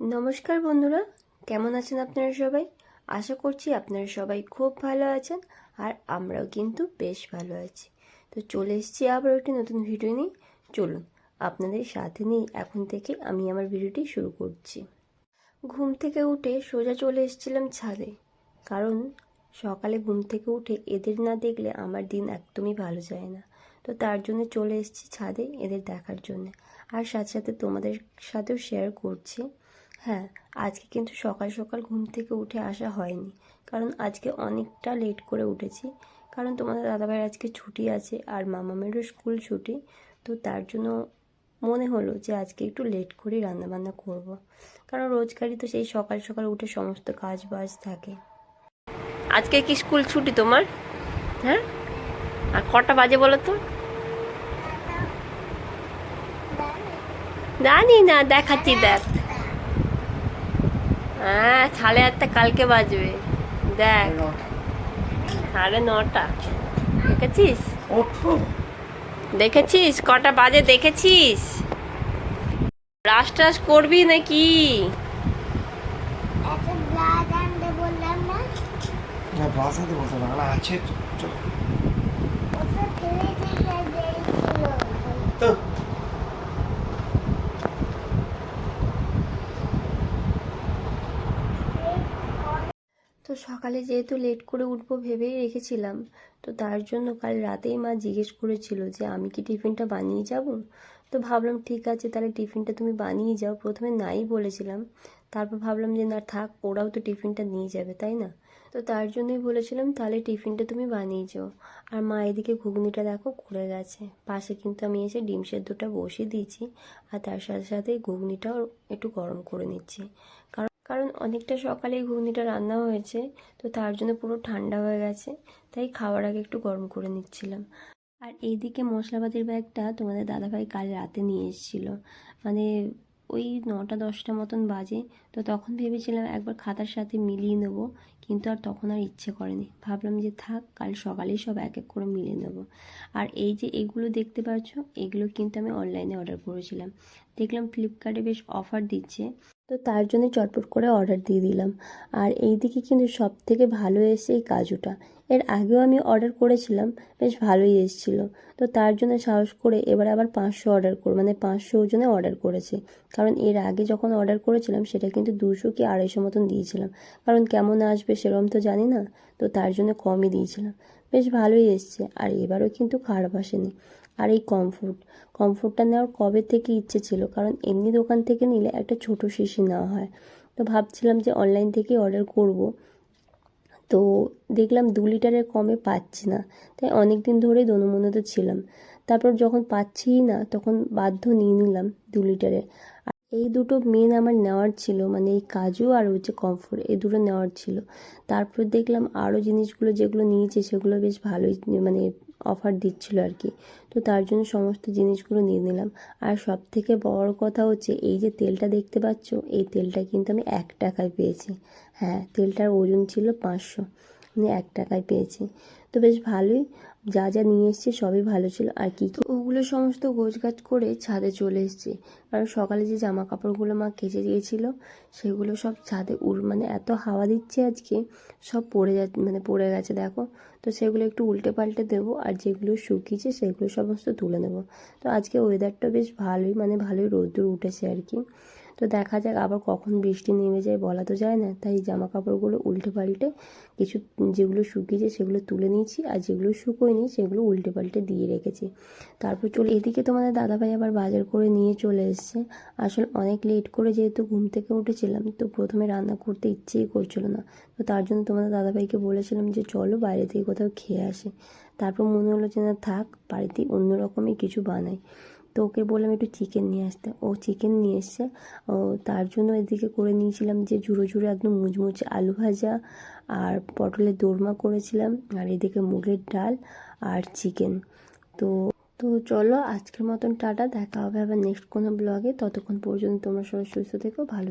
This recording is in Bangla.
নমস্কার বন্ধুরা, কেমন আছেন আপনারা সবাই? আশা করছি আপনারা সবাই খুব ভালো আছেন আর আমরাও কিন্তু বেশ ভালো আছি। তো চলে এসেছি আবার একটি নতুন ভিডিও নিয়ে। চলুন, আপনাদের সাথে নিয়ে এখন থেকে আমি আমার ভিডিওটি শুরু করছি। ঘুম থেকে উঠে সোজা চলে এসেছিলাম ছাদে। কারণ সকালে ঘুম থেকে উঠে এদের না দেখলে আমার দিন একদমই ভালো যায় না। তো তার জন্য চলে এসেছি ছাদে এদের দেখার জন্য। আর সাথে সাথে তোমাদের সাথেও শেয়ার করছি। হ্যাঁ আজকে কিন্তু সকাল সকাল ঘুম থেকে উঠে আসা হয়নি। কারণ আজকে অনেকটা লেট করে উঠেছি। কারণ তোমাদের দাদাভাইয়ের আজকে ছুটি আছে আর মামামেরও স্কুল ছুটি। তো তার জন্য মনে হলো যে আজকে একটু লেট করেই রান্নাবান্না করব। কারণ রোজগারই তো সেই সকাল সকাল উঠে সমস্ত কাজ বাজ থাকে। আজকে কি স্কুল ছুটি তোমার? হ্যাঁ? আর কটা বাজে বলো তো? জানি না দেখাচ্ছি দেখ। হ্যাঁ সাড়ে আটটা কালকে বাজবে। দেখ। সাড়ে নটা। দেখেছিস? দেখেছিস? কটা বাজে দেখেছিস? ব্রাশ টাশ করবি নাকি? আচ্ছা আছে তো চলো ওটা ফেলে দিয়ে দিয়েছিল তো সকালে যেহেতু লেট করে উঠবো ভেবেই রেখেছিলাম, তো তার জন্য কাল রাতেই মা জিজ্ঞেস করেছিল যে আমি কি টিফিনটা বানিয়ে যাব? তো ভাবলাম ঠিক আছে, তাহলে টিফিনটা তুমি বানিয়ে যাও। প্রথমে নাই বলেছিলাম, তারপর ভাবলাম যে না থাক, ওরাও তো টিফিনটা নিয়ে যাবে, তাই না? তো তার জন্যই বলেছিলাম, তাহলে টিফিনটা তুমি বানিয়ে যাও। আর মা এদিকে ঘুগনিটা দেখো করে গেছে, পাশে কিন্তু আমি এসে ডিম সেদ্ধটা বসিয়ে দিয়েছি, আর তার সাথে সাথে ঘুগনিটাও একটু গরম করে নিচ্ছি। কারণ কারণ অনেকটা সকালে ঘুগনিটা রান্না হয়েছে, তো তার জন্য পুরো ঠান্ডা হয়ে গেছে, তাই খাওয়ার আগে একটু গরম করে নিচ্ছিলাম। আর এইদিকে মশলাপাতির ব্যাগটা তোমাদের দাদাভাই কাল রাতে নিয়ে এসেছিল। মানে ওই নটা দশটা মতন বাজে, তো তখন ভেবেছিলাম একবার খাতার সাথে মিলিয়ে নেব, কিন্তু আর তখন আর ইচ্ছে করেনি। ভাবলাম যে থাক, কাল সকালেই সব এক এক করে মিলিয়ে নেব। আর এই যে এগুলো দেখতে পাচ্ছ, এগুলো কিন্তু আমি অনলাইনে অর্ডার করেছিলাম। দেখলাম ফ্লিপকার্টে বেশ অফার দিচ্ছে। তো তার জন্য চটপট করে অর্ডার দিয়ে দিলাম। আর এই দিকে কিন্তু সব থেকে ভালো এসে এই কাজুটা। এর আগেও আমি অর্ডার করেছিলাম, বেশ ভালোই এসেছিল। তো তার জন্য সাহস করে এবার আবার পাঁচশো অর্ডার করে মানে পাঁচশো ওজনে অর্ডার করেছে। কারণ এর আগে যখন অর্ডার করেছিলাম, সেটা কিন্তু দুশো কি আড়াইশো মতন দিয়েছিলাম। কারণ কেমন আসবে সেরকম তো জানি না, তো তার জন্য কমই দিয়েছিলাম। বেশ ভালোই এসছে। আর এবারও কিন্তু খারাপ আসেনি আর এই কমফোর্ট কমফোর্টটা নেওয়ার কবে থেকে ইচ্ছে ছিল? কারণ এমনি দোকান থেকে নিলে একটা ছোট শিশি নেওয়া হয়। তো ভাবছিলাম যে অনলাইন থেকে অর্ডার করব। তো দেখলাম দু লিটারের কমে পাচ্ছি না। তাই অনেক দিন ধরেই দনুমনোতে ছিলাম। তারপর যখন পাচ্ছিই না, তখন বাধ্য নিয়ে নিলাম দু লিটারের। এই দুটো মেন আমার নেওয়ার ছিল মানে এই কাজু আর হচ্ছে কমফোর্ট এই দুটো নেওয়ার ছিল। তারপর দেখলাম আরও জিনিসগুলো যেগুলো নিয়েছে, সেগুলো বেশ ভালোই মানে অফার দিচ্ছিল আর কি। তো তার জন্য সমস্ত জিনিসগুলো নিয়ে নিলাম। আর সব থেকে বড় কথা হচ্ছে, এই যে তেলটা দেখতে পাচ্ছ, এই তেলটা কিন্তু আমি এক টাকায় পেয়েছি। হ্যাঁ তেলটার ওজন ছিল পাঁচশো আমি এক টাকায় পেয়েছি। তো বেশ ভালোই যা যা নিয়ে এসেছি সবই ভালো ছিল। আর কি কি? ওগুলো সমস্ত গোছগাছ করে ছাদে চলে এসেছি। কারণ সকালে যে জামা কাপড়গুলো মা কেচে দিয়েছিল, সেগুলো সব ছাদে উড় মানে এত হাওয়া দিচ্ছে আজকে, সব পড়ে যা মানে পড়ে গেছে, দেখো। তো সেগুলো একটু উল্টে পাল্টে দেবো, আর যেগুলো শুকিয়েছে সেগুলো সমস্ত তুলে নেব। তো আজকে ওয়েদারটা বেশ ভালোই মানে ভালোই রোদ্দুর উঠেছে আর কি। তো দেখা যাক আবার কখন বৃষ্টি নেমে যায় বলা তো যায় না। তাই জামা কাপড়গুলো উল্টে পাল্টে কিছু যেগুলো শুকিয়েছে সেগুলো তুলে নিয়েছি আর যেগুলো শুকোয়নি সেগুলো উল্টে পাল্টে দিয়ে রেখেছি। তারপর চলে এদিকে তোমাদের দাদাভাই আবার বাজার করে নিয়ে চলে এসছে। আসলে অনেক লেট করে যেহেতু ঘুম থেকে উঠেছিলাম, তো প্রথমে রান্না করতে ইচ্ছেই করছিল না। তো তার জন্য তোমাদের দাদাভাইকে বলেছিলাম যে চলো বাইরে থেকে কোথাও খেয়ে আসে। তারপর মনে হলো যে না থাক, বাড়িতেই অন্যরকমই কিছু বানাই। তো ওকে বললাম একটু চিকেন নিয়ে আসতে। ও চিকেন নিয়ে এসছে। ও তার জন্য এদিকে করে নিয়েছিলাম যে ঝুড়ো ঝুড়ো একদম মুচমুচে আলু ভাজা আর পটলের দোরমা করেছিলাম আর এদিকে মুগের ডাল আর চিকেন তো তো চলো আজকের মতন টাটা, দেখা হবে আবার নেক্সট কোনো ব্লগে ততক্ষণ পর্যন্ত তোমরা সবাই সুস্থ থেকো, ভালো